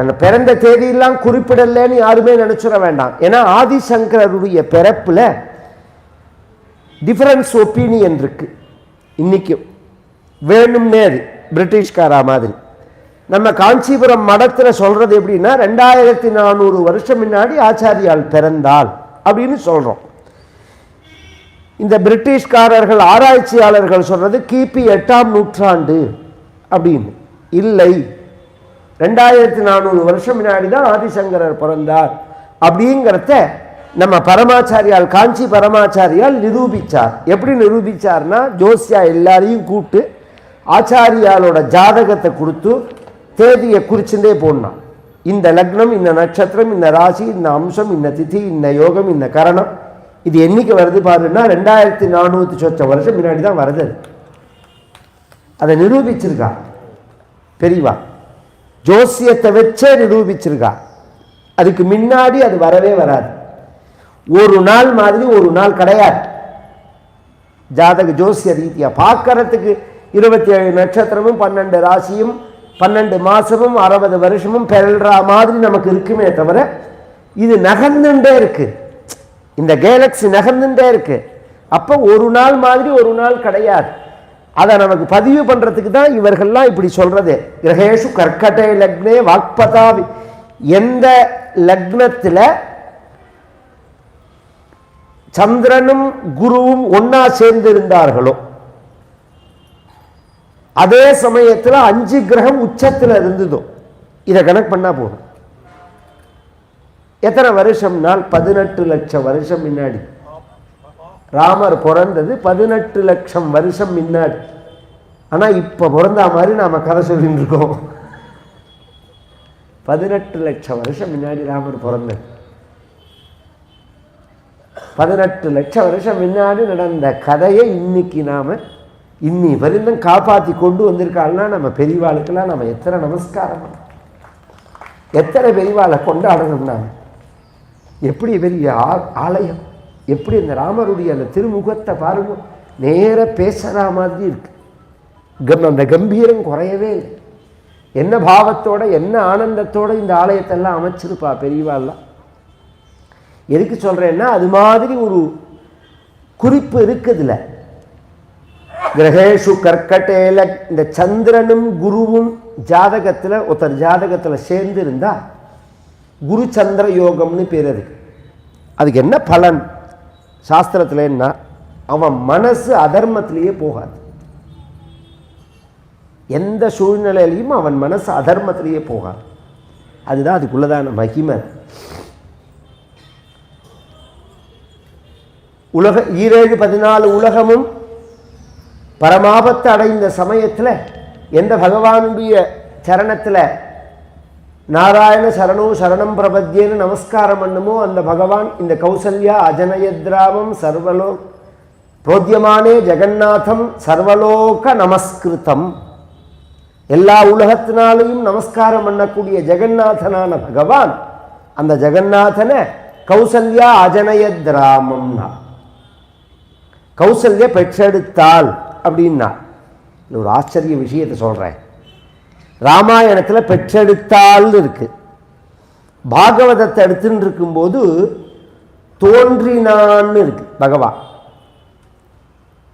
இப்ப பிறந்த தேதியெல்லாம் குறிப்பிடலன்னு யாருமே நினைச்சிட வேண்டாம். ஏன்னா ஆதிசங்கரருடைய பிறப்பில் டிஃபரன்ஸ் ஒப்பீனியன் இருக்கு. இன்னைக்கும் வேணும்னே அது பிரிட்டிஷ்காரா மாதிரி. நம்ம காஞ்சிபுரம் மடத்தில் சொல்றது எப்படின்னா ரெண்டாயிரத்தி நானூறு வருஷம் முன்னாடி ஆச்சாரியால் பிறந்தாள் அப்படின்னு சொல்றோம். இந்த பிரிட்டிஷ்காரர்கள் ஆராய்ச்சியாளர்கள் சொல்றது கிபி எட்டாம் நூற்றாண்டு அப்படின்னு. இல்லை. ரெண்டாயிரத்தி நானூறு வருஷம் முன்னாடி தான் ஆதிசங்கரர் பிறந்தார். அப்படிங்கிறத நம்ம பரமாச்சாரியால் காஞ்சி பரமாச்சாரியால் நிரூபிச்சார். எப்படி நிரூபித்தார்னா ஜோசியா எல்லாரையும் கூப்பிட்டு ஆச்சாரியாலோட ஜாதகத்தை கொடுத்து தேதியை குறிச்சுட்டே போடணும். இந்த லக்னம் இந்த நட்சத்திரம் இந்த ராசி இந்த அம்சம் இந்த திதி இந்த யோகம் இந்த கரணம். இது என்னைக்கு வருது பாருன்னா ரெண்டாயிரத்தி நானூற்றி சொச்ச வருஷம் முன்னாடி தான் வருது அதை. நிரூபிச்சிருக்கா பெரியவா. ஜோசியத்தை வச்சே நிரூபிச்சிருக்கா. அதுக்கு முன்னாடி அது வரவே வராது. ஒரு நாள் மாதிரி ஒரு நாள் கிடையாது. ஜாதக ஜோசிய ரீதியா பார்க்கறதுக்கு இருபத்தி ஏழு நட்சத்திரமும் பன்னெண்டு ராசியும் பன்னெண்டு மாதமும் அறுபது வருஷமும் பெறல்ற மாதிரி நமக்கு இருக்குமே தவிர இது நகர்ந்துட்டே இருக்கு. இந்த கேலக்ஸி நகர்ந்துட்டே இருக்கு. அப்போ ஒரு நாள் மாதிரி ஒரு நாள் கிடையாது. அதை நமக்கு பதிவு பண்றதுக்கு தான் இவர்கள்லாம் இப்படி சொல்கிறது கிரகேஷு கர்க்கடே லக்னே வாக்பதாவி எந்த லக்னத்துல சந்திரனும் குருவும் ஒன்னா சேர்ந்து இருந்தார்களோ அதே சமயத்துல அஞ்சு கிரகம் உச்சத்துல இருந்ததோ இதை கணக்கு பண்ணா போதும். எத்தனை வருஷம்னால் பதினெட்டு லட்சம் வருஷம் முன்னாடி. ராமர் பிறந்தது பதினெட்டு லட்சம் வருஷம் முன்னாடி. ஆனால் இப்போ பிறந்தா மாதிரி நாம் கதை சொல்லிட்டு இருக்கோம். பதினெட்டு லட்சம் வருஷம் முன்னாடி ராமர் பிறந்தது பதினெட்டு லட்சம் வருஷம் முன்னாடி நடந்த கதையை இன்னைக்கு நாம் இன்னி வரைந்தும் காப்பாற்றி கொண்டு வந்திருக்காள்னா நம்ம பெரியவாளுக்கெல்லாம் நம்ம எத்தனை நமஸ்காரம் எத்தனை பெரியவாளை கொண்டாடணும் எப்படி பெரிய ஆ- ஆலயம்? எப்படி இந்த ராமருடைய அந்த திருமுகத்தை பாருங்க நேர பேசுற மாதிரி இருக்கு. கம் அந்த கம்பீரம் குறையவே இல்லை. என்ன பாவத்தோட என்ன ஆனந்தத்தோட இந்த ஆலயத்தெல்லாம் அமைச்சிருப்பா பெரியவாள்லாம்? எதுக்கு சொல்கிறேன்னா அது மாதிரி ஒரு குறிப்பு இருக்குதுல. கிரகேஷு கர்க்கட்டேல இந்த சந்திரனும் குருவும் ஜாதகத்தில் ஒருத்தர் ஜாதகத்தில் சேர்ந்து இருந்தால் குரு சந்திர யோகம்னு பேர் அதுக்கு. அதுக்கு என்ன பலன்? சாஸ்திரத்துலன்னா அவன் மனசு அதர்மத்திலேயே போகாது. எந்த சூழ்நிலையிலையும் அவன் மனசு அதர்மத்திலேயே போகாது. அதுதான் அதுக்குள்ளதான மகிமை. உலக ஈரேழு பதினாலு உலகமும் பரமாபத்தை அடைந்த சமயத்தில் எந்த பகவானுடைய சரணத்தில் நாராயண சரணோ சரணம் பிரபத்தியன்னு நமஸ்காரம் பண்ணுமோ அந்த பகவான். இந்த கௌசல்யா அஜனயத்ராமம் சர்வலோ புரோத்தியமானே ஜெகநாதம் சர்வலோக நமஸ்கிருதம் எல்லா உலகத்தினாலையும் நமஸ்காரம் பண்ணக்கூடிய ஜெகநாதனான பகவான் அந்த ஜெகநாதனை கௌசல்யா அஜனயத்ராமம்னா. கௌசல்யா பெற்றெடுத்தாள் அப்படின்னா ஒரு ஆச்சரிய விஷயத்தை சொல்கிறேன் ராமாயணத்தில் பெற்றெடுத்தால் இருக்கு. பாகவதத்தை எடுத்துன்னு இருக்கும்போது தோன்றினான்னு இருக்கு பகவான்.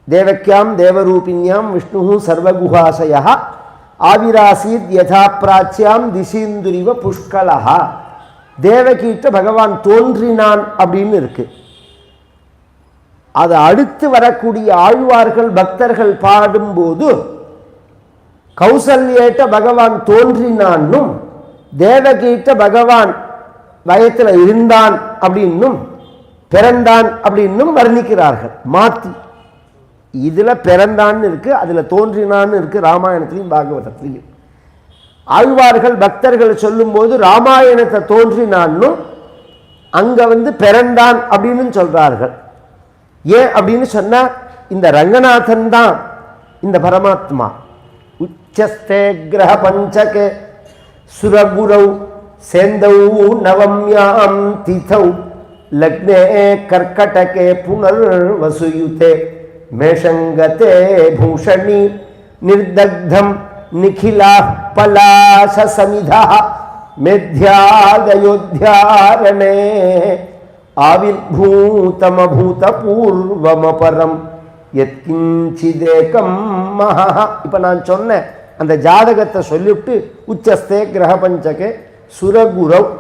தேவக்கியாம் தேவரூபிணியாம் விஷ்ணு சர்வகுஹாசய ஆவிராசீத் யதா பிராச்சியாம் திசீந்துரிவ புஷ்கலா தேவகிட்ட பகவான் தோன்றினான் அப்படின்னு இருக்கு. அதை அடுத்து வரக்கூடிய ஆழ்வார்கள் பக்தர்கள் பாடும்போது கௌசல்யேட்ட பகவான் தோன்றினான்னும் தேவகீட்ட பகவான் வயத்தில் இருந்தான் அப்படின்னும் பிறந்தான் அப்படின்னும் வர்ணிக்கிறார்கள். மாத்தி. இதில் பிறந்தான்னு இருக்குது அதில் தோன்றினான்னு இருக்குது ராமாயணத்திலையும் பாகவதத்திலையும். ஆழ்வார்கள் பக்தர்கள் சொல்லும்போது ராமாயணத்தை தோன்றினான்னும் அங்கே வந்து பிறந்தான் அப்படின்னு சொல்கிறார்கள் ஏன் அப்படின்னு சொன்னால் இந்த ரங்கநாதன் தான் இந்த பரமாத்மா. ఉచ్చస్తే గ్రహ పంచకే సురగురౌ సేందౌ నవమ్యాం తిథౌ లగ్నే కర్కటకే పునర్వసుయుతే మేషంగతే భూషణి నిర్దగ్ధం నిఖిలా పలాశ సమిధ మేధ్యాదయోధ్యారణే ఆవిర్భూతమభూతపూర్వమపరం. యత్కించిదేకం மகா இப்போ நான் சொன்னேன் அந்த ஜாதகத்தை சொல்லிவிட்டு உச்சஸ்தே கிரக பஞ்சகே சுரகுரவ்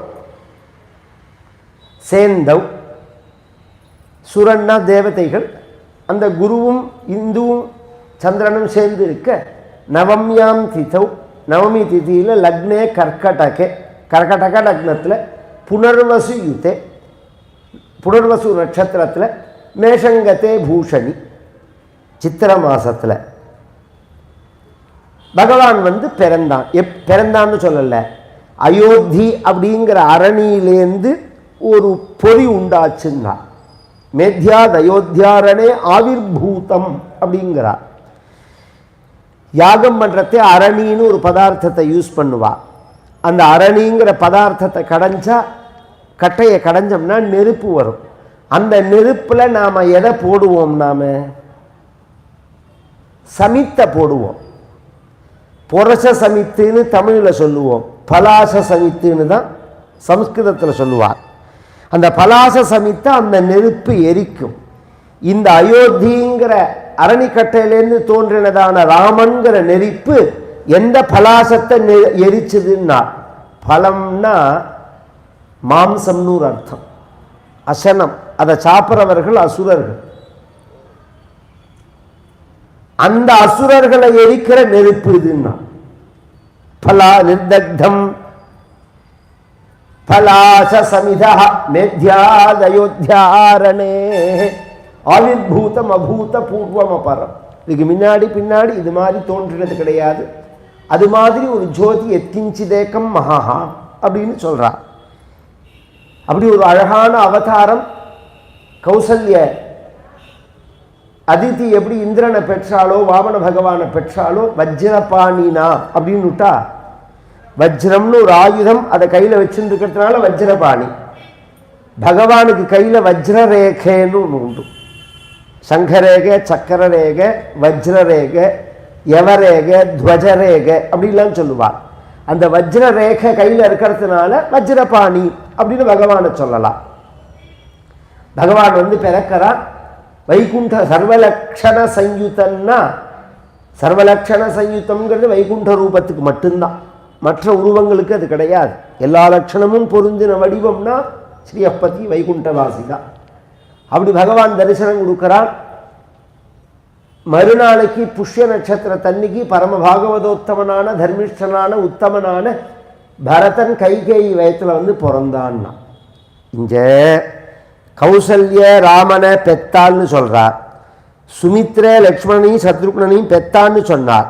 சேந்தவ் சுரன்னா தேவதைகள். அந்த குருவும் இந்துவும் சந்திரனும் சேர்ந்து இருக்க நவம்யாம் திதௌ. நவமி திதியில் லக்னே கர்க்கடகே கர்கடக லக்னத்தில் புனர்வசு யுத்தே புனர்வசு நட்சத்திரத்தில் மேஷங்கத்தே பூஷணி. சித்திர மாசத்தில். பகவான் வந்து பிறந்தான். எப் பிறந்தான்னு சொல்லலை. அயோத்தி அப்படிங்கிற அரணியிலேருந்து ஒரு பொறி உண்டாச்சுன்னா மேத்யாத் ஆவிர் ஆவிர்பூதம் அப்படிங்கிறார் யாகம் பண்ணுறதே அரணின்னு ஒரு பதார்த்தத்தை யூஸ் பண்ணுவா. அந்த அரணிங்கிற பதார்த்தத்தை கடைஞ்சா கட்டையை கடைஞ்சோம்னா நெருப்பு வரும். அந்த நெருப்பில் நாம் எதை போடுவோம் நாம்? சமித்தை போடுவோம். புரச சமித்துன்னு தமிழில் சொல்லுவோம். பலாச சமித்துன்னு தான் சம்ஸ்கிருதத்தில் சொல்லுவார். அந்த பலாச சமித்தை அந்த நெருப்பு எரிக்கும். இந்த அயோத்திங்கிற அரணிக்கட்டையிலேருந்து தோன்றினதான ராமன்கிற நெருப்பு எந்த பலாசத்தை நெ- எரிச்சதுன்னா பழம்னா மாம்சம்னு ஒரு அர்த்தம். அசனம். அதை சாப்பிட்றவர்கள் அசுரர்கள். அந்த அசுரர்களை எரிக்கிற நெருப்பு இதுன்னா. பலா நிர்தக்தம். பலாச மேத்யாதயோத்தியாரணே ஆவிர்பூதம் அபூத பூர்வம் அபரம் இதுக்கு முன்னாடி பின்னாடி இது மாதிரி தோன்றினது கிடையாது. அது மாதிரி ஒரு ஜோதி எத்கிஞ்சிதேக்கம் மகாஹா அப்படின்னு சொல்கிறார் அப்படி ஒரு அழகான அவதாரம் கௌசல்ய அதித்தி எப்படி இந்திரனை பெற்றாலோ வாமன பகவானை பெற்றாலோ வஜ்ரபாணினா அப்படின்னு விட்டா வஜ்ரம்னு ஒரு ஆயுதம் அதை கையில் வச்சுருக்கிறதுனால இருக்கிறதுனால வஜ்ரபாணி. பகவானுக்கு கையில் வஜ்ரரேகைன்னு ஒன்று உண்டு. சங்கரேகை வஜ்ர வஜ்ரரேகை யவரேகை துவஜரேகை அப்படிலாம் சொல்லுவார். அந்த வஜ்ர ரேகை கையில் இருக்கிறதுனால வஜ்ரபாணி அப்படின்னு பகவானை சொல்லலாம். பகவான் வந்து பிறக்கிறான் வைகுண்ட சர்வலக்ஷண சயுதன்னா சர்வலக்ஷண சயுத்தம்ங்கிறது வைகுண்ட ரூபத்துக்கு மட்டும்தான். மற்ற உருவங்களுக்கு அது கிடையாது. எல்லா லட்சணமும் பொருந்தின வடிவம்னா ஸ்ரீயப்பதி வைகுண்டவாசி தான் அப்படி பகவான் தரிசனம் கொடுக்குறான் மறுநாளைக்கு புஷ்ய நட்சத்திர தன்னிக்கு பரம பாகவதோத்தமனான தர்மிஷ்டனான உத்தமனான பரதன் கைகேயி வயத்தில் வந்து பிறந்தான்னா. இங்கே கௌசல்ய ராமனை பெத்தான்னு சொல்கிறார் சுமித்ர லக்ஷ்மணனையும் சத்ருக்னனையும் பெத்தான்னு சொன்னார்.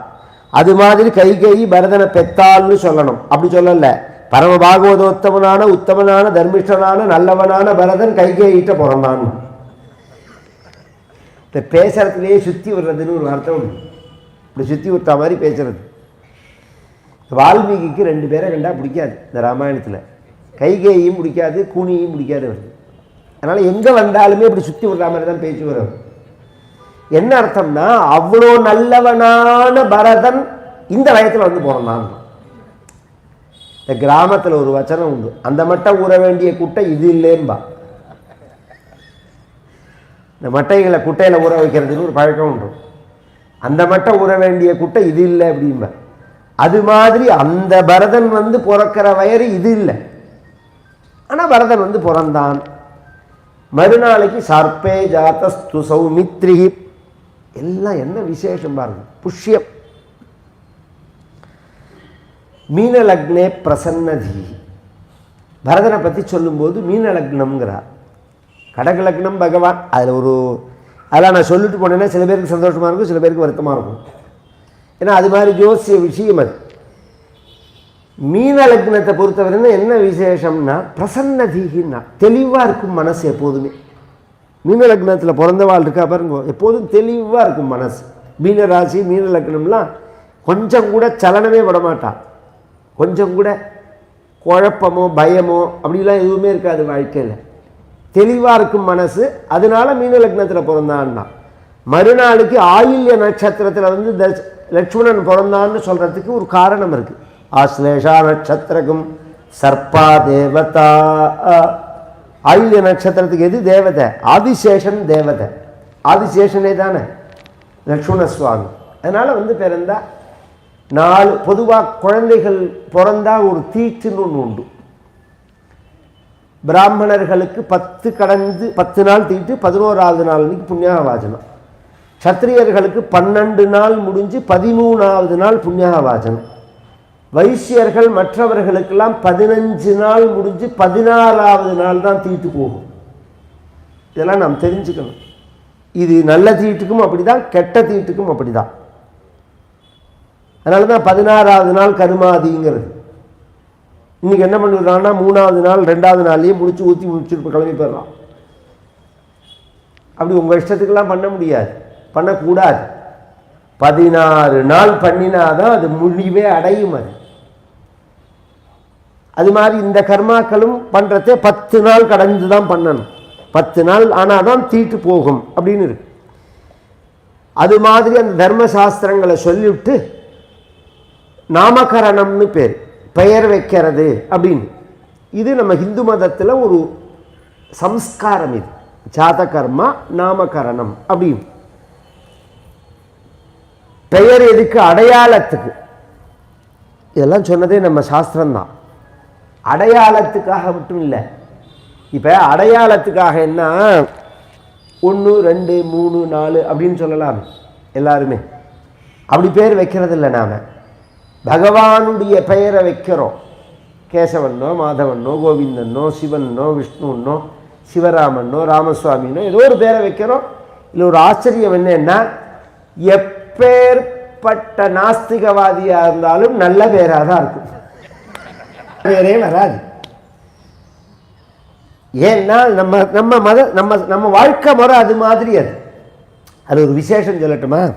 அது மாதிரி கைகேயி பரதனை பெத்தாள்னு சொல்லணும். அப்படி சொல்லலை. பரம பாகவதோத்தமனான உத்தமனான தர்மிஷ்டனான நல்லவனான பரதன் கைகேயிட்ட பிறந்தான். இந்த பேசுறதுலேயே சுற்றி விடுறதுன்னு ஒரு அர்த்தம் உண்டு. இப்படி சுற்றி விட்டா மாதிரி பேசுறது. வால்மீகிக்கு ரெண்டு பேரை கண்டா பிடிக்காது இந்த ராமாயணத்தில். கைகேயும் பிடிக்காது கூனியும் பிடிக்காது அவருக்கு அதனால் எங்கே வந்தாலுமே இப்படி சுற்றி விடுற மாதிரி தான் பேச்சு வரும். என்ன அர்த்தம்னா அவ்வளோ நல்லவனான பரதன் இந்த வயத்தில் வந்து போகிறான் இந்த கிராமத்தில் ஒரு வச்சனம் உண்டு. அந்த மட்டும் ஊற வேண்டிய குட்டை இது இல்லைம்பா இந்த மட்டைகளை குட்டையில் ஊற வைக்கிறதுன்னு ஒரு பழக்கம் உண்டு. அந்த மட்டும் ஊற வேண்டிய குட்டை இது இல்லை அப்படிம்பா. அது மாதிரி அந்த பரதன் வந்து பிறக்கிற வயறு இது இல்லை. ஆனால் பரதன் வந்து பிறந்தான். மறுநாளைக்கு சர்ப்பே ஜாத்தஸ்து சௌமித்ரி எல்லாம் என்ன விசேஷம் பாருங்க புஷ்யம் மீன லக்னே பிரசன்னதி பரதனை பற்றி சொல்லும்போது மீன லக்னம்ங்கிறார் கடக லக்னம் பகவான் அதில் ஒரு அதெல்லாம் நான் சொல்லிட்டு போனேன்னா சில பேருக்கு சந்தோஷமாக இருக்கும் சில பேருக்கு வருத்தமாக இருக்கும் ஏன்னா அது மாதிரி ஜோசிய விஷயம் அது மீன லக்னத்தை பொறுத்தவரைன்னா என்ன விசேஷம்னா பிரசன்னதிகின்னா தெளிவாக இருக்கும் மனசு எப்போதுமே. மீன லக்னத்தில் பிறந்தவாள் இருக்கா பாருங்க எப்போதும் தெளிவாக இருக்கும் மனசு. மீன ராசி மீன லக்னம்லாம் கொஞ்சம் கூட சலனமே விடமாட்டான் கொஞ்சம் கூட குழப்பமோ பயமோ அப்படிலாம் எதுவுமே இருக்காது வாழ்க்கையில். தெளிவாக இருக்கும் மனசு அதனால மீன லக்னத்தில் பிறந்தான்னா. மறுநாளுக்கு ஆயில்ய நட்சத்திரத்தில் வந்து தர்ஷ- லட்சுமணன் பிறந்தான்னு சொல்கிறதுக்கு ஒரு காரணம் இருக்குது ஆஸ்லேஷா நட்சத்திரகம் சர்ப்பா தேவதா ஆயுள்ய நட்சத்திரத்துக்கு எது தேவதை? ஆதிசேஷன் தேவதை. ஆதிசேஷனே தானே? லக்ஷ்மண சுவாமி அதனால வந்து பிறந்தா நாலு பொதுவாக குழந்தைகள் பிறந்தா ஒரு தீட்டுன்னு ஒன்று உண்டு. பிராமணர்களுக்கு பத்து கடந்து பத்து நாள் தீட்டு பதினோராவது நாள் அன்னைக்கு புண்ணியாக வாஜனம் சத்திரியர்களுக்கு பன்னெண்டு நாள் முடிஞ்சு பதிமூணாவது நாள் புண்ணியாக வாஜனம் வைசியர்கள் மற்றவர்களுக்கெல்லாம் பதினஞ்சு நாள் முடிஞ்சு பதினாறாவது நாள் தான் தீட்டு போகும். இதெல்லாம் நாம் தெரிஞ்சுக்கணும். இது நல்ல தீட்டுக்கும் அப்படி தான் கெட்ட தீட்டுக்கும் அப்படிதான். அதனால தான் பதினாறாவது நாள் கருமாதிங்கிறது. இன்னைக்கு என்ன பண்ணுறாங்கன்னா மூணாவது நாள் ரெண்டாவது நாள்லயே முடிச்சு ஊற்றி முடிச்சுட்டு கிளம்பி போயிடலாம் அப்படி உங்கள் இஷ்டத்துக்கெல்லாம் பண்ண முடியாது. பண்ணக்கூடாது. பதினாறு நாள் பண்ணினாதான் அது முடிவே அடையும் அது. அது மாதிரி இந்த கர்மாக்களும் பண்ணுறதே பத்து நாள் கடந்து தான் பண்ணணும். பத்து நாள் ஆனால் தான் தீட்டு போகும் அப்படின்னு இருக்கு. அது மாதிரி அந்த தர்ம சாஸ்திரங்களை சொல்லிவிட்டு நாமகரணம்னு பேர் பெயர் வைக்கிறது அப்படின்னு. இது நம்ம ஹிந்து மதத்தில் ஒரு சம்ஸ்காரம் இது. ஜாதகர்மா நாமகரணம் அப்படின்னு. பெயர் எதுக்கு? அடையாளத்துக்கு. இதெல்லாம் சொன்னதே நம்ம சாஸ்திரம்தான். அடையாளத்துக்காக மட்டும் இல்லை. இப்போ அடையாளத்துக்காக என்ன? ஒன்று ரெண்டு மூணு நாலு அப்படின்னு சொல்லலாம் எல்லாருமே. அப்படி பேர் வைக்கிறது இல்லை நாம். பகவானுடைய பெயரை வைக்கிறோம். கேசவனோ மாதவனோ கோவிந்தனோ சிவனோ விஷ்ணுன்னோ சிவராமனோ ராமசுவாமினோ ஏதோ ஒரு பேரை வைக்கிறோம். இல்லை ஒரு ஆச்சரியம் என்னன்னா எப்பேற்பட்ட நாஸ்திகவாதியாக இருந்தாலும் நல்ல பேராக தான் இருக்கும். வேறே வராது. ஏன்னா நம்ம நம்ம மத நம்ம நம்ம வாழ்க்கை முறை அது மாதிரி அது. அது ஒரு விசேஷம் சொல்லட்டுமா?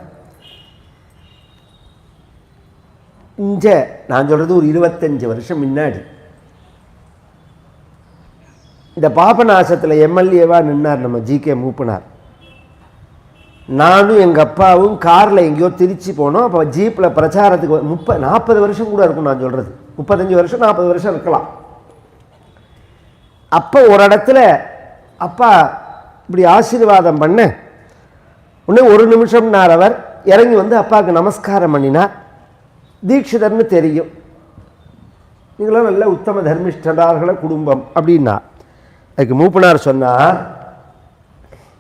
இஞ்ச நான் சொல்றது ஒரு இருபத்தஞ்சு வருஷம் முன்னாடி. இந்த பாபநாசத்தில் எம்எல்ஏவா நின்னார் நம்ம ஜி கே மூப்பனார். நானும் எங்கள் அப்பாவும் காரில் எங்கேயோ திருச்சி போனோம். அப்போ ஜீப்பில் பிரச்சாரத்துக்கு முப்ப நாற்பது வருஷம் கூட இருக்கும் நான் சொல்கிறது முப்பத்தஞ்சு வருஷம் நாற்பது வருஷம் இருக்கலாம். அப்போ ஒரு இடத்துல அப்பா இப்படி ஆசீர்வாதம் பண்ண. உடனே ஒரு நிமிஷம்னார் அவர் இறங்கி வந்து அப்பாவுக்கு நமஸ்காரம் பண்ணினார். தீட்சிதர்னு தெரியும். நீங்களாம் நல்ல உத்தம தர்மிஷ்டர்கள குடும்பம் அப்படின்னா அதுக்கு மூப்பனார் சொன்னால்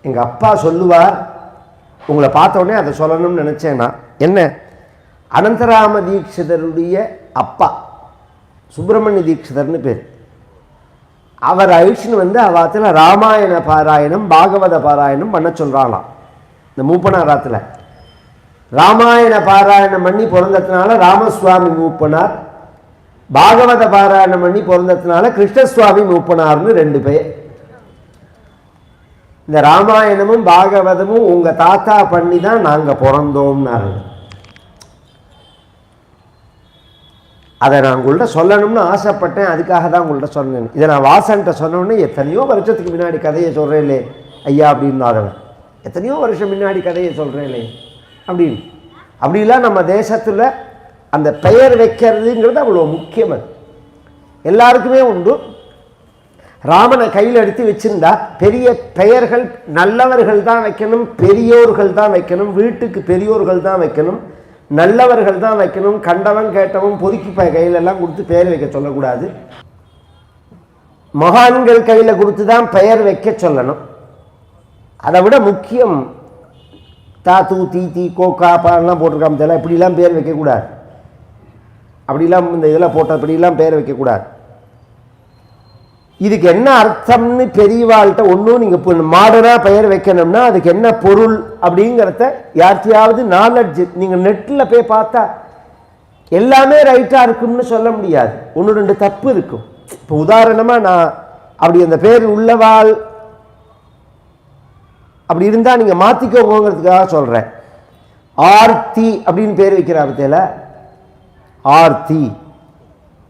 எங்கள் அப்பா சொல்லுவார் உங்களை பார்த்த உடனே அதை சொல்லணும்னு நினச்சேன் நான் என்ன? அனந்தராம தீட்சிதருடைய அப்பா சுப்பிரமணிய தீட்சிதர்னு பேர். அவர் ஐஷன் வந்து அவாத்தில் ராமாயண பாராயணம் பாகவத பாராயணம் பண்ண சொல்கிறாங்களாம் இந்த மூப்பனாராத்தில் ராமாயண பாராயணம் பண்ணி பிறந்ததுனால ராமசுவாமி மூப்பனார் பாகவத பாராயணம் பண்ணி பிறந்ததுனால கிருஷ்ணசுவாமி மூப்பனார்னு ரெண்டு பேர். இந்த ராமாயணமும் பாகவதமும் உங்கள் தாத்தா பண்ணி தான் நாங்கள் பிறந்தோம்னாரு. அதை நான் உங்கள்கிட்ட சொல்லணும்னு ஆசைப்பட்டேன். அதுக்காக தான் உங்கள்கிட்ட சொன்னேன். இதை நான் வாசன்ட்ட சொன்னோன்னு எத்தனையோ வருஷத்துக்கு முன்னாடி கதையை சொல்கிறேன்லே ஐயா அப்படின்னாதவன் எத்தனையோ வருஷம் முன்னாடி கதையை சொல்கிறேன்லே அப்படின்னு அப்படிலாம் நம்ம தேசத்தில் அந்த பெயர் வைக்கிறதுங்கிறது அவ்வளோ முக்கியம் எல்லாருக்குமே உண்டு. ராமனை கையில் எடுத்து வச்சிருந்தா பெரிய பெயர்கள் நல்லவர்கள் தான் வைக்கணும் பெரியோர்கள் தான் வைக்கணும் வீட்டுக்கு பெரியோர்கள் தான் வைக்கணும் நல்லவர்கள் தான் வைக்கணும் கண்டவன் கேட்டவன் பொதுக்கி ப கையிலெல்லாம் கொடுத்து பெயர் வைக்க சொல்லக்கூடாது. மகான்கள் கையில் கொடுத்து தான் பெயர் வைக்க சொல்லணும். அதை விட முக்கியம் தாத்து தீத்தி தீ தீ கோ பாலாம் போட்டிருக்காம தெரியல இப்படிலாம் பேர் வைக்கக்கூடாது அப்படிலாம் இந்த இதெல்லாம் போட்ட இப்படிலாம் பேர் வைக்கக்கூடாது இதுக்கு என்ன அர்த்தம்னு பெரியவாள்கிட்ட ஒன்றும் நீங்கள் இப்போ மாடர்னாக பெயர் வைக்கணும்னா அதுக்கு என்ன பொருள் அப்படிங்கிறத யார்த்தையாவது நாலெட்ஜ் நீங்கள் நெட்டில் போய் பார்த்தா எல்லாமே ரைட்டாக இருக்கும்னு சொல்ல முடியாது. ஒன்று ரெண்டு தப்பு இருக்கும். இப்போ உதாரணமாக நான் அப்படி அந்த பேர் உள்ளவாள் அப்படி இருந்தால் நீங்கள் மாற்றிக்கோங்கிறதுக்காக சொல்கிறேன் ஆர்த்தி அப்படின்னு பேர் வைக்கிற அர்த்தத்தில் ஆர்த்தி.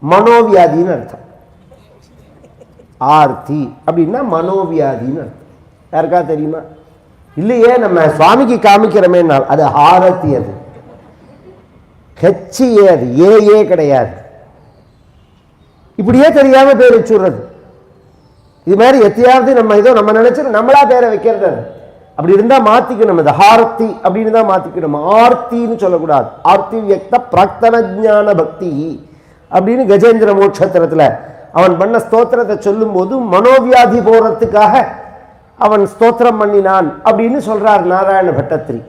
மனோவியாதின்னு அர்த்தம். ஆர்த்தி அப்படின்னா மனோவியாதின்னு அர்த்தம். யாருக்கா தெரியுமா? இல்லையே நம்ம சுவாமிக்கு காமிக்கிறோமே நாள். அது ஆரத்தி அது. ஹெச்ஏ அது. ஏ ஏ கிடையாது. இப்படியே தெரியாம பேர் வச்சுடுறது. இது மாதிரி எத்தையாவது நம்ம ஏதோ நம்ம நினைச்சு நம்மளா பேரை வைக்கிறது அது. அப்படி இருந்தா மாத்திக்கணும் அது. ஹார்த்தி அப்படின்னு தான் மாத்திக்கணும். ஆர்த்தின்னு சொல்லக்கூடாது. ஆர்த்தி வியக்த பிராக்தன ஞான பக்தி. அப்படின்னு கஜேந்திர மோட்சத்திரத்தில் அவன் பண்ண ஸ்தோத்திரத்தை சொல்லும்போது மனோவியாதி போகிறதுக்காக அவன் ஸ்தோத்திரம் பண்ணினான் அப்படின்னு சொல்கிறார் நாராயண பட்டத்திரி.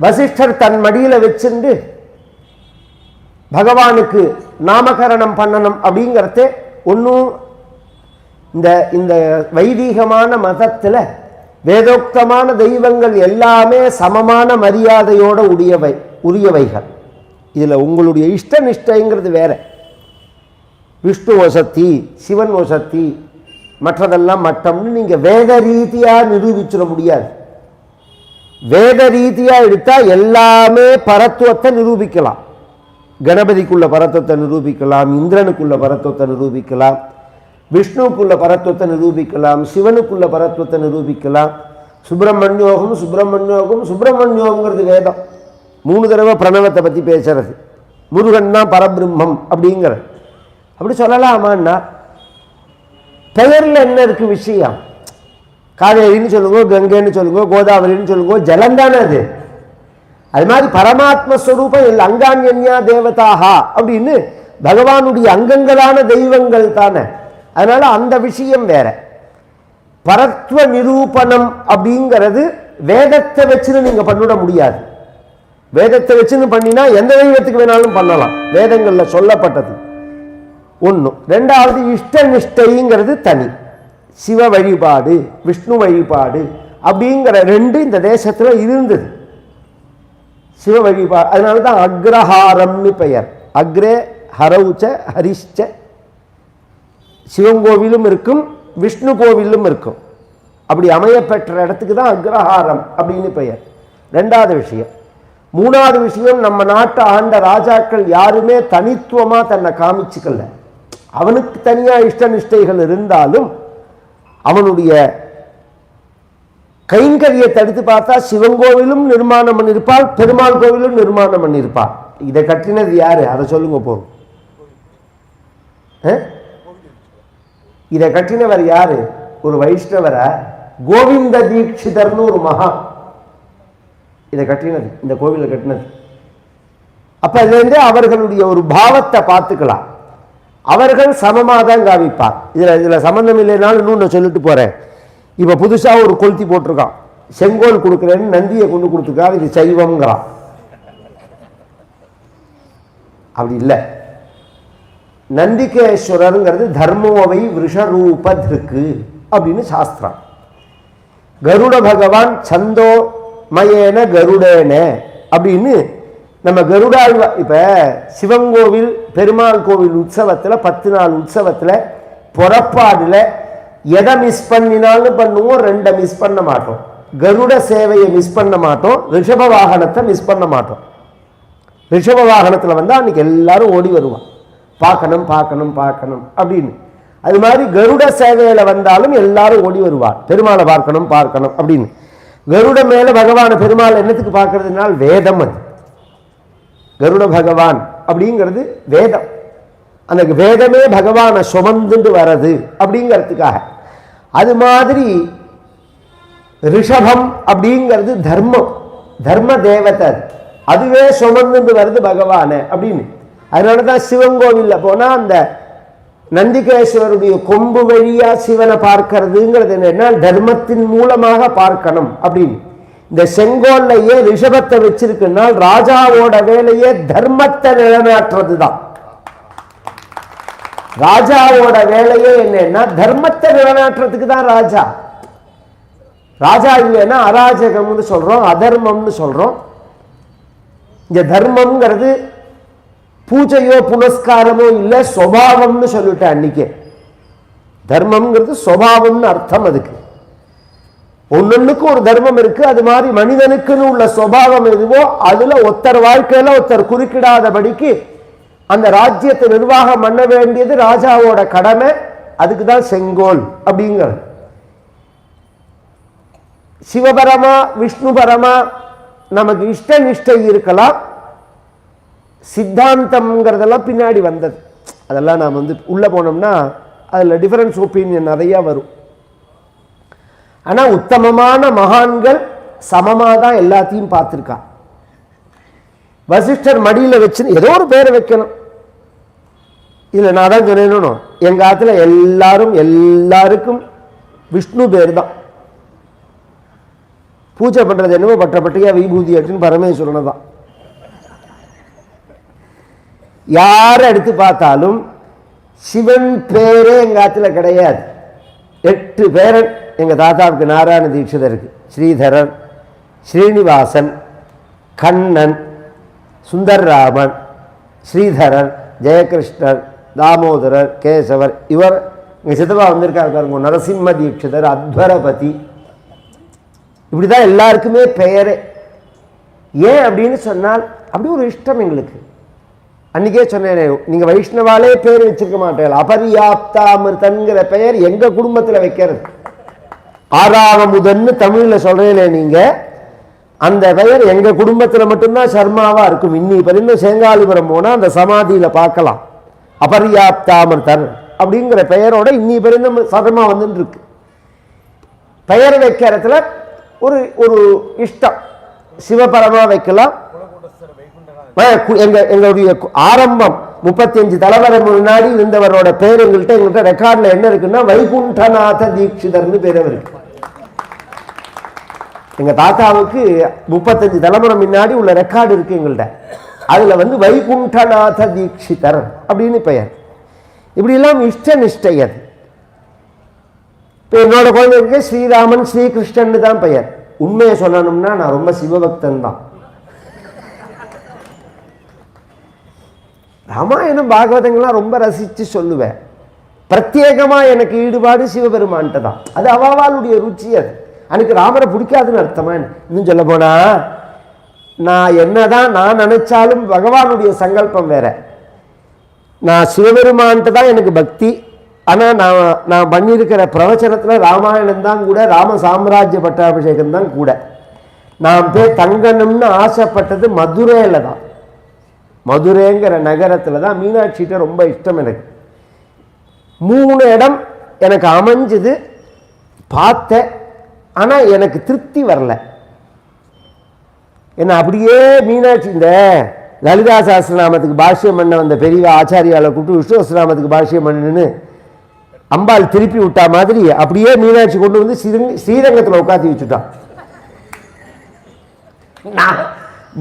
வசிஷ்டர் தன் மடியில் வச்சிருந்து பகவானுக்கு நாமகரணம் பண்ணணும் அப்படிங்கிறத ஒன்றும் இந்த இந்த வைதீகமான மதத்தில் வேதோக்தமான தெய்வங்கள் எல்லாமே சமமான மரியாதையோட உரியவை உரியவைகள். இதில் உங்களுடைய இஷ்ட நிஷ்டைங்கிறது வேற. விஷ்ணு வசத்தி சிவன் வசத்தி மற்றதெல்லாம் மட்டம்னு நீங்கள் வேத ரீதியாக நிரூபிச்சிட முடியாது. வேத ரீதியாக எடுத்தால் எல்லாமே பரத்துவத்தை நிரூபிக்கலாம். கணபதிக்குள்ள பரத்துவத்தை நிரூபிக்கலாம் இந்திரனுக்குள்ள பரத்துவத்தை நிரூபிக்கலாம் விஷ்ணுவுக்குள்ள பரத்துவத்தை நிரூபிக்கலாம் சிவனுக்குள்ள பரத்துவத்தை நிரூபிக்கலாம். சுப்பிரமணியோகம் சுப்பிரமணியோகம் சுப்பிரமணியோகங்கிறது வேதம். மூணு தடவை பிரணவத்தை பற்றி பேசுறது. முருகன்னா பரபிரம்மம் அப்படிங்கிறது. அப்படி சொல்லலாமான்னா பெயரில் என்ன இருக்கு விஷயம்? காவேரின்னு சொல்லுங்க கங்கைன்னு சொல்லுங்க கோதாவரின்னு சொல்லுங்க ஜலம் தானே அது. அது மாதிரி பரமாத்ம ஸ்வரூபம் இல்லை. அங்கான்யன்யா தேவதாகா அப்படின்னு பகவானுடைய அங்கங்களான தெய்வங்கள் தானே. அதனால அந்த விஷயம் வேற. பரத்வ நிரூபணம் அப்படிங்கிறது வேதத்தை வச்சுன்னு நீங்க பண்ணிட முடியாது. வேதத்தை வச்சுன்னு பண்ணினா எந்த தெய்வத்துக்கு வேணாலும் பண்ணலாம். வேதங்களில் சொல்லப்பட்டது. ஒன்று ரெண்டாவது இஷ்ட நிஷ்டைங்கிறது தனி. சிவ வழிபாடு விஷ்ணு வழிபாடு அப்படிங்கிற ரெண்டு இந்த தேசத்தில் இருந்தது. சிவ வழிபாடு அதனால தான் அக்ரஹாரம்னு பெயர். அக்ரே ஹரவுச்ச ஹரிஷ்ச. சிவன் கோவிலும் இருக்கும் விஷ்ணு கோவிலும் இருக்கும். அப்படி அமையப்பெற்ற இடத்துக்கு தான் அக்ரஹாரம் அப்படின்னு பெயர். ரெண்டாவது விஷயம். மூணாவது விஷயம் நம்ம நாட்டை ஆண்ட ராஜாக்கள் யாருமே தனித்துவமா தன்னை காமிச்சுக்கல. அவனுக்கு தனியா இஷ்ட நிஷ்டைகள் இருந்தாலும் அவனுடைய கைங்கரியை தடுத்து பார்த்தா சிவன் கோவிலும் நிர்மாணம் பண்ணியிருப்பாள் பெருமாள் கோவிலும் நிர்மாணம் பண்ணியிருப்பாள். இதை கட்டினது யாரு? அதை சொல்லுங்க போகும் இதை கட்டினவர் யாரு? ஒரு வைஷ்ணவரை? கோவிந்த தீட்சிதர்னு ஒரு மகா. இதை கட்டினது இந்த கோவிலை கட்டினது. அப்ப அதுலேருந்து அவர்களுடைய ஒரு பாவத்தை பார்த்துக்கலாம். அவர்கள் சமமாக தான் காமிப்பார் இதில் இதில் சம்மந்தம் இல்லைனாலும் இன்னும் நான் சொல்லிட்டு போகிறேன் இப்போ புதுசாக ஒரு கொளுத்தி போட்டிருக்கான். செங்கோல் கொடுக்குறேன்னு நந்தியை கொண்டு கொடுத்துருக்காரு இது சைவம்ங்கிறான். அப்படி இல்லை. நந்திகேஸ்வரருங்கிறது தர்மோவை விஷரூபத்திற்கு அப்படின்னு சாஸ்திரம். கருட பகவான் சந்தோ மயேன கருடேன அப்படின்னு நம்ம கருடாழ்வா இப்போ சிவங்கோவில் பெருமாள் கோவில் உற்சவத்தில் பத்து நாள் உற்சவத்தில் புறப்பாடில் எதை மிஸ் பண்ணினாலும் பண்ணுவோம் ரெண்டை மிஸ் பண்ண மாட்டோம். கருட சேவையை மிஸ் பண்ண மாட்டோம் ரிஷப வாகனத்தை மிஸ் பண்ண மாட்டோம். ரிஷப வாகனத்தில் வந்தால் அன்னைக்கு எல்லாரும் ஓடி வருவான். பார்க்கணும் பார்க்கணும் பார்க்கணும் அப்படின்னு. அது மாதிரி கருட சேவையில் வந்தாலும் எல்லாரும் ஓடி வருவார் பெருமாளை பார்க்கணும் பார்க்கணும் அப்படின்னு. கருட மேலே பகவான பெருமாள் என்னத்துக்கு பார்க்கறதுனால் வேதம் அது. கருட பகவான் அப்படிங்கிறது வேதம். அந்த வேதமே பகவானை சுமந்துண்டு வர்றது அப்படிங்கிறதுக்காக. அது மாதிரி ரிஷபம் அப்படிங்கிறது தர்மம். தர்ம தேவதை அதுவே சுமந்துண்டு வருது பகவானை அப்படின்னு. அதனால தான் சிவன் கோவிலில் போனால் அந்த நந்திகேஸ்வருடைய கொம்பு வழியா சிவனை பார்க்கறதுங்கிறது என்னன்னா தர்மத்தின் மூலமாக பார்க்கணும் அப்படின்னு. இந்த செங்கோல்லையே ரிஷபத்தை வச்சிருக்குன்னா ராஜாவோட வேலையே தர்மத்தை நிலைநாட்டுறது தான் ராஜாவோட வேலையே என்னன்னா தர்மத்தை நிலைநாட்டுறதுக்கு தான் ராஜா. ராஜா இல்லைன்னா அராஜகம்னு சொல்றோம் அதர்மம்னு சொல்றோம். இந்த தர்மம்ங்கிறது பூஜையோ புனஸ்காரமோ இல்லை சுவாவம்னு சொல்லிட்டேன் அன்னைக்கே. தர்மம்ங்கிறது சுவாவம்னு அர்த்தம் அதுக்கு. ஒன்னொன்னுக்கும் ஒரு தர்மம் இருக்கு அது மாதிரி மனிதனுக்குன்னு உள்ள சுவாவம் எதுவோ அதுல ஒருத்தர் வாழ்க்கையில ஒருத்தர் குறுக்கிடாதபடிக்கு அந்த ராஜ்யத்தை நிர்வாகம் பண்ண வேண்டியது ராஜாவோட கடமை அதுக்கு தான் செங்கோல் அப்படிங்கிற. சிவபரமா விஷ்ணுபரமா நமக்கு இஷ்ட நிஷ்டை இருக்கலாம். சித்தாந்தம்ங்கிறதெல்லாம் பின்னாடி வந்தது. அதெல்லாம் நாம் வந்து உள்ளே போனோம்னா அதில் டிஃபரன்ஸ் ஒப்பீனியன் நிறையா வரும். ஆனால் உத்தமமான மகான்கள் சமமாக தான் எல்லாத்தையும் பார்த்துருக்கா. வசிஷ்டர் மடியில் வச்சு ஏதோ ஒரு பேரை வைக்கணும். இதில் நான் தான் சொன்னேன்னு எங்கள் ஆத்துல எல்லாரும் எல்லாருக்கும் விஷ்ணு பேர் தான் பூஜை பண்ணுறது என்னவோ பட்ட பட்டையா விபூதி அப்படின்னு பரமேஸ்வரனை தான். யாரை எடுத்து பார்த்தாலும் சிவன் பேரே எங்கள் ஆத்துல கிடையாது. எட்டு பேரன் எங்கள் தாத்தாவுக்கு நாராயண தீட்சிதருக்கு ஸ்ரீதரன் ஸ்ரீனிவாசன் கண்ணன் சுந்தர்ராமன் ஸ்ரீதரன் ஜெயகிருஷ்ணர் தாமோதரர் கேசவர் இவர் எங்கள் சித்தப்பா வந்திருக்காரு பாருங்க நரசிம்ம தீட்சிதர் அத்வரபதி. இப்படி தான் எல்லாருக்குமே பெயரே ஏன் அப்படின்னு சொன்னால் அப்படி ஒரு இஷ்டம் எங்களுக்கு. அன்றைக்கே சொன்னேனே நீங்கள் வைஷ்ணவாலே பேர் வச்சிருக்க மாட்டேன். அபரியாப்தாமிருதன்கிற பெயர் எங்கள் குடும்பத்தில் வைக்கிறது? ஆறாவமுதன்னு தமிழில் சொல்கிறேனே நீங்கள் அந்த பெயர் எங்கள் குடும்பத்தில் மட்டும்தான் சர்மாவாக இருக்கும். இன்னி பதினு சேங்காலிபுரம் போனால் அந்த சமாதியில் பார்க்கலாம். அபரியாப்தாமிருதன் அப்படிங்கிற பெயரோட இன்னி நம்ம சர்மா வந்துட்டு இருக்கு பெயர் வைக்கிறதுல ஒரு ஒரு இஷ்டம். சிவபரமா வைக்கலாம். எங்க எங்களுடைய ஆரம்பம் முப்பத்தஞ்சு தலைவரை முன்னாடி இருந்தவரோட பேர் எங்கள்கிட்ட எங்கள்கிட்ட ரெக்கார்டில் என்ன இருக்குன்னா வைகுண்டநாத தீட்சிதர்னு பேர் இருக்கு. எங்கள் தாத்தாவுக்கு முப்பத்தஞ்சு தலைமுறை முன்னாடி உள்ள ரெக்கார்டு இருக்கு எங்கள்கிட்ட அதில் வந்து வைகுண்டநாத தீட்சிதர் அப்படின்னு பெயர். இப்படிலாம் இஷ்ட நிஷ்டை அது. இப்போ என்னோட குழந்தைக்கு ஸ்ரீராமன் ஸ்ரீகிருஷ்ணன் தான் பெயர். உண்மையை சொல்லணும்னா நான் ரொம்ப சிவபக்தன் தான். ராமாயணம் பாகவதங்கள்லாம் ரொம்ப ரசித்து சொல்லுவேன். பிரத்யேகமாக எனக்கு ஈடுபாடு சிவபெருமான்கிட்ட தான். அது அவாவாளுடைய ருச்சி அது. எனக்கு ராமரை பிடிக்காதுன்னு அர்த்தமா என்ன? இன்னும் சொல்ல போனா நான் என்னதான் நான் நினைச்சாலும் பகவானுடைய சங்கல்பம் வேற. நான் சிவபெருமான்ட்டு தான் எனக்கு பக்தி. ஆனால் நான் நான் பண்ணியிருக்கிற பிரவச்சனத்தில் ராமாயணம் தான் கூட ராம சாம்ராஜ்ய பட்டாபிஷேகம் தான் கூட. நான் போய் தங்கணும்னு ஆசைப்பட்டது மதுரையில் தான். மதுரைங்கிற நகரத்தில் தான் மீனாட்சிகிட்ட ரொம்ப இஷ்டம் எனக்கு. மூணு இடம் எனக்கு அமைஞ்சது. பார்த்தேன். ஆனால் எனக்கு திருப்தி வரல. என்ன அப்படியே மீனாட்சி இந்த லலிதா சாஸ்திரநாமத்துக்கு பாஷ்யம் பண்ண வந்த பெரிய ஆச்சாரியால கூப்பிட்டு விஷ்ணு சஹஸ்ரநாமத்துக்கு பாஷ்யம் பண்ணுன்னு அம்பாள் திருப்பி விட்டா மாதிரி அப்படியே மீனாட்சி கொண்டு வந்து ஸ்ரீரங்க ஸ்ரீரங்கத்தில் உட்காந்து வச்சுட்டான். நான்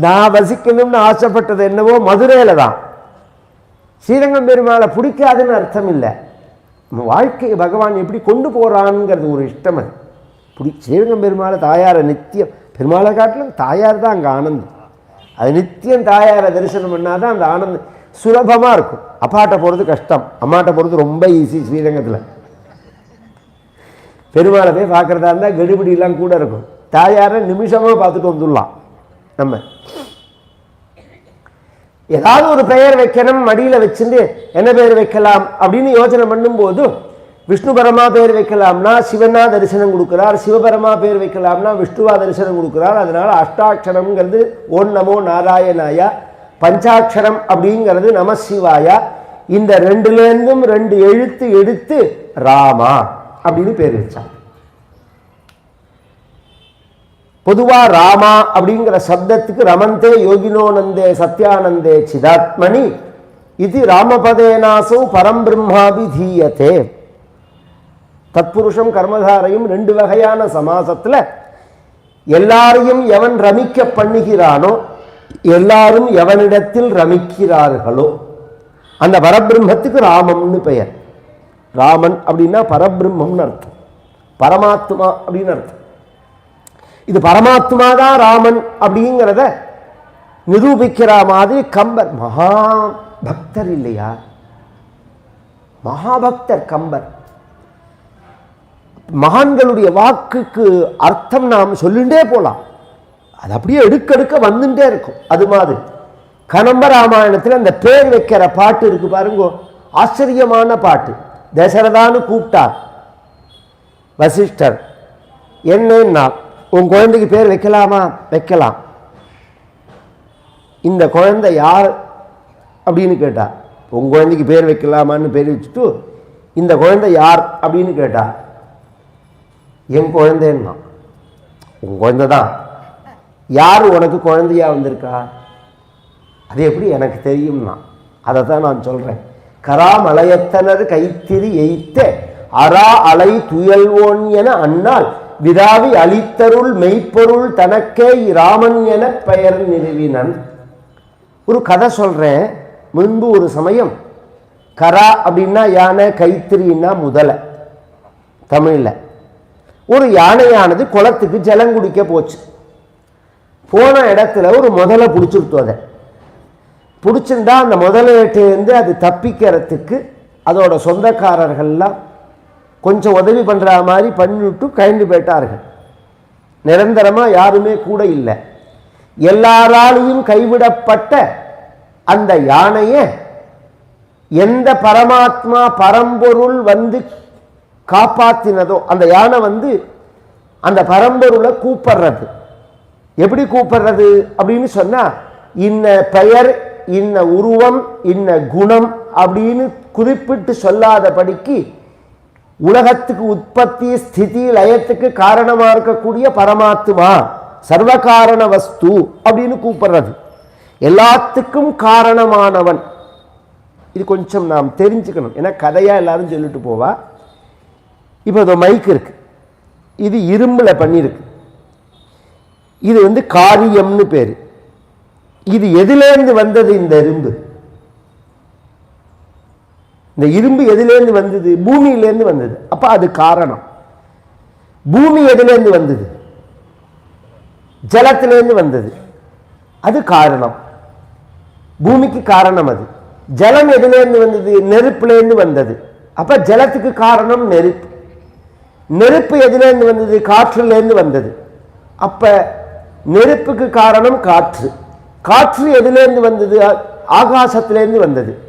நான் வசிக்கணும்னு ஆசைப்பட்டது என்னவோ மதுரையில் தான். ஸ்ரீரங்கம் பெருமாளை பிடிக்காதுன்னு அர்த்தம் இல்லை நம்ம வாழ்க்கையை பகவான் எப்படி கொண்டு போகிறான்ங்கிறது ஒரு இஷ்டம் அது. பிடி ஸ்ரீரங்கம் பெருமாளை தாயாரை நித்தியம் பெருமாளை காட்டிலும் தாயார் தான் அங்கே ஆனந்தம். அது நித்தியம் தாயாரை தரிசனம் பண்ணால் தான் அந்த ஆனந்தம் சுலபமாக இருக்கும். அப்பாட்ட போகிறது கஷ்டம் அம்மாட்ட போகிறது ரொம்ப ஈஸி ஸ்ரீரங்கத்தில். பெருமாளை போய் பார்க்குறதா இருந்தால் கெடுபிடிலாம் கூட இருக்கும். தாயாரை நிமிஷமாக பார்த்துட்டு வந்துடலாம். நம்ம ஏதாவது ஒரு பெயர் வைக்கணும் மடியில் வச்சுட்டு என்ன பெயர் வைக்கலாம் அப்படின்னு யோசனை பண்ணும்போது விஷ்ணு பரமா பேர் வைக்கலாம்னா சிவனா தரிசனம் கொடுக்குறார் சிவபரமா பேர் வைக்கலாம்னா விஷ்ணுவா தரிசனம் கொடுக்குறார். அதனால் அஷ்டாட்சரம்ங்கிறது ஓம் நமோ நாராயணாயா பஞ்சாட்சரம் அப்படிங்கிறது நமசிவாயா இந்த ரெண்டுலேருந்தும் ரெண்டு எழுத்து எடுத்து ராமா அப்படின்னு பேர் வச்சாங்க. பொதுவா ராமா அப்படிங்கிற சப்தத்துக்கு ரமந்தே யோகினோனந்தே சத்யானந்தே சிதாத்மணி இது ராமபதேனாசோ பரம்பிரம்மாபிதீயத்தே தத்புருஷம் கர்மதாரையும் ரெண்டு வகையான சமாசத்துல எல்லாரையும் எவன் ரமிக்க பண்ணுகிறானோ எல்லாரும் எவனிடத்தில் ரமிக்கிறார்களோ அந்த பரபிரம்மத்துக்கு ராமம்னு பெயர். ராமன் அப்படின்னா பரபிரம்மம்னு அர்த்தம். பரமாத்மா அப்படின்னு அர்த்தம். இது பரமாத்மா தான் ராமன் அப்படிங்கிறத நிரூபிக்கிற மாதிரி கம்பர். மகா பக்தர் இல்லையா? மகாபக்தர் கம்பர். மகான்களுடைய வாக்குக்கு அர்த்தம் நாம் சொல்லிண்டே போகலாம் அது அப்படியே எடுக்கெடுக்க வந்துட்டே இருக்கும். அது மாதிரி. கனம்ப ராமாயணத்தில் அந்த பேர் வைக்கிற பாட்டு இருக்கு பாருங்க. ஆச்சரியமான பாட்டு. தசரதான்னு கூப்பிட்டார். வசிஷ்டர். என்னன்னா உன் குழந்தைக்கு பேர் வைக்கலாமா? வைக்கலாம். இந்த குழந்தை யார் அப்படின்னு கேட்டா உன் குழந்தைக்கு பேர் வைக்கலாமான்னு பேர் வச்சுட்டு இந்த குழந்தை யார் அப்படின்னு கேட்டா என் குழந்தைன்னா. உன் குழந்தை தான் யார் உனக்கு குழந்தையாக வந்திருக்கா? அது எப்படி எனக்கு தெரியும்னா அதை தான் நான் சொல்கிறேன் கராமலையத்தனர் கைத்திரி எய்த்த அரா அலை துயல்வோன் என அண்ணால் விதாவி அளித்தருள் மெய்ப்பொருள் தனக்கே ராமன் என பெயர் நிறுவினன். ஒரு கதை சொல்கிறேன் முன்பு ஒரு சமயம் கரா அப்படின்னா யானை கைத்திரின்னா முதலை தமிழில். ஒரு யானையானது குளத்துக்கு ஜலம் குடிக்க போச்சு. போன இடத்துல ஒரு முதலை பிடிச்சிருத்தோம் அதை. பிடிச்சிருந்தா அந்த முதலையிட்டேருந்து அது தப்பிக்கிறதுக்கு அதோட சொந்தக்காரர்கள்லாம் கொஞ்சம் உதவி பண்ணுற மாதிரி பண்ணிவிட்டு கயந்து போயிட்டார்கள். நிரந்தரமாக யாருமே கூட இல்லை. எல்லாராலையும் கைவிடப்பட்ட அந்த யானையை எந்த பரமாத்மா பரம்பொருள் வந்து காப்பாற்றினதோ அந்த யானை வந்து அந்த பரம்பொருளை கூப்பிடுறது. எப்படி கூப்பிடுறது அப்படின்னு சொன்னால் இன்ன பெயர் இன்ன உருவம் இன்ன குணம் அப்படின்னு குறிப்பிட்டு சொல்லாதபடிக்கு உலகத்துக்கு உற்பத்தி ஸ்திதி லயத்துக்கு காரணமாக இருக்கக்கூடிய பரமாத்மா சர்வகாரண வஸ்து அப்படின்னு கூப்பிடுறது. எல்லாத்துக்கும் காரணமானவன். இது கொஞ்சம் நாம் தெரிஞ்சுக்கணும். ஏன்னா கதையாக எல்லாரும் சொல்லிட்டு போவா. இப்போ இதோ மைக் இருக்கு. இது இரும்பில் பண்ணியிருக்கு. இது வந்து காரியம்னு பேர். இது எதுலேருந்து வந்தது இந்த இரும்பு? இந்த இரும்பு எதுலேருந்து வந்தது பூமியிலேருந்து வந்தது. அப்ப அது காரணம். பூமி எதுலேருந்து வந்தது. ஜலத்திலேருந்து வந்தது. அது காரணம். பூமிக்கு காரணம் அது. ஜலம் எதுலேருந்து வந்தது நெருப்புலேருந்து வந்தது. அப்ப ஜலத்துக்கு காரணம் நெருப்பு. நெருப்பு எதுலேருந்து வந்தது காற்றுலேருந்து வந்தது. அப்ப நெருப்புக்கு காரணம் காற்று. காற்று எதுலேருந்து வந்தது ஆகாசத்திலேருந்து வந்தது.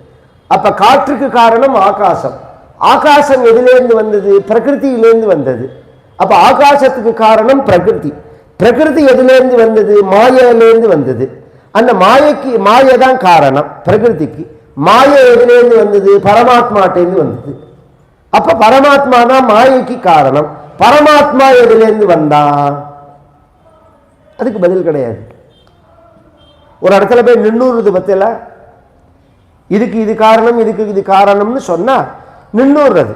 அப்ப காற்றுக்கு காரணம் ஆகாசம். ஆகாசம் எதிலேருந்து வந்தது? பிரகிருதியிலேருந்து வந்தது. அப்ப ஆகாசத்துக்கு காரணம் பிரகிருதி. பிரகிருதி எதுலேருந்து வந்தது? மாயிலேருந்து வந்தது. அந்த மாயைக்கு மாயை தான் காரணம் பிரகிருதிக்கு. மாயை எதுலேருந்து வந்தது? பரமாத்மாட்டேருந்து வந்தது. அப்ப பரமாத்மா தான் மாயைக்கு காரணம். பரமாத்மா எதுலேருந்து வந்தா? அதுக்கு பதில் கிடையாது. ஒரு இடத்துல போய் நின்னுறது பத்தில இதுக்கு இது காரணம் இதுக்கு இது காரணம்னு சொன்னால் நின்றுடுறது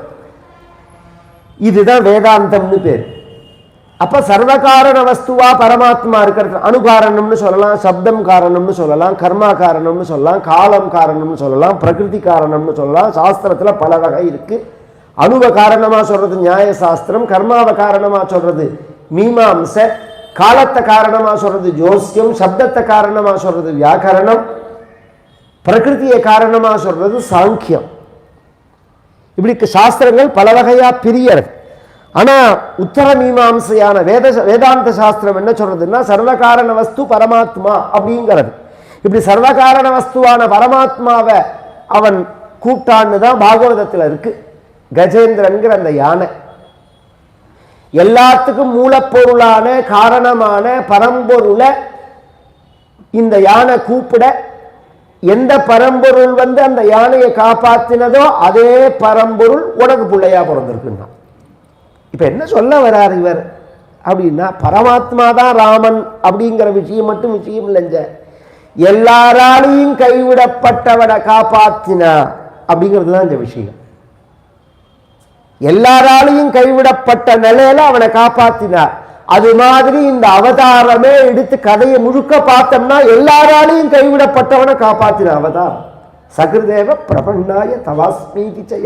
இதுதான் வேதாந்தம்னு பேர். அப்போ சர்வகாரண வஸ்துவா பரமாத்மா இருக்கிறது. அணுகாரணம்னு சொல்லலாம் சப்தம் காரணம்னு சொல்லலாம் கர்மா காரணம்னு சொல்லலாம் காலம் காரணம்னு சொல்லலாம் பிரகிருதி காரணம்னு சொல்லலாம் சாஸ்திரத்துல பல வகை இருக்கு. அணுவ காரணமா சொல்றது நியாய சாஸ்திரம் கர்மாவை காரணமா சொல்றது மீமாம்ச காலத்தை காரணமா சொல்றது ஜோசியம் சப்தத்தை காரணமா சொல்றது வியாக்கரணம் பிரகிருதியை காரணமாக சொல்றது சாங்கியம். இப்படி சாஸ்திரங்கள் பல வகையாக பிரியறது. ஆனால் உத்தர மீமாம்சையான வேத வேதாந்த சாஸ்திரம் என்ன சொல்றதுன்னா சர்வகாரண வஸ்து பரமாத்மா அப்படிங்கிறது. இப்படி சர்வகாரண வஸ்துவான பரமாத்மாவை அவன் கூப்பிட்டான்னு தான் பாகவதத்தில் இருக்கு. கஜேந்திரன்கிற அந்த யானை. எல்லாத்துக்கும் மூலப்பொருளான காரணமான பரம்பொருளை இந்த யானை கூப்பிட எந்த பரம்பொருள் வந்து அந்த யானையை காப்பாத்தினதோ அதே பரம்பொருள் உனக்கு பிள்ளையா பிறந்திருக்குன்னா. இப்ப என்ன சொல்ல வரார் இவர்? அப்படின்னா பரமாத்மா தான் ராமன் அப்படிங்கிற விஷயம் மட்டும் விஷயம் இல்லைங்க. எல்லாராலையும் கைவிடப்பட்டவனை காப்பாத்தினா அப்படிங்கிறது தான் இந்த விஷயம். எல்லாராலையும் கைவிடப்பட்ட நிலையில அவனை காப்பாத்தினார். அது மாதிரி இந்த அவதாரமே எடுத்து கதையை முழுக்க பார்த்தோம்னா எல்லாராலையும் கைவிடப்பட்டவனை காப்பாத்தின அவதாரம். சகிருதேவ பிரபண்ணாய தவாஸ்மீதி ச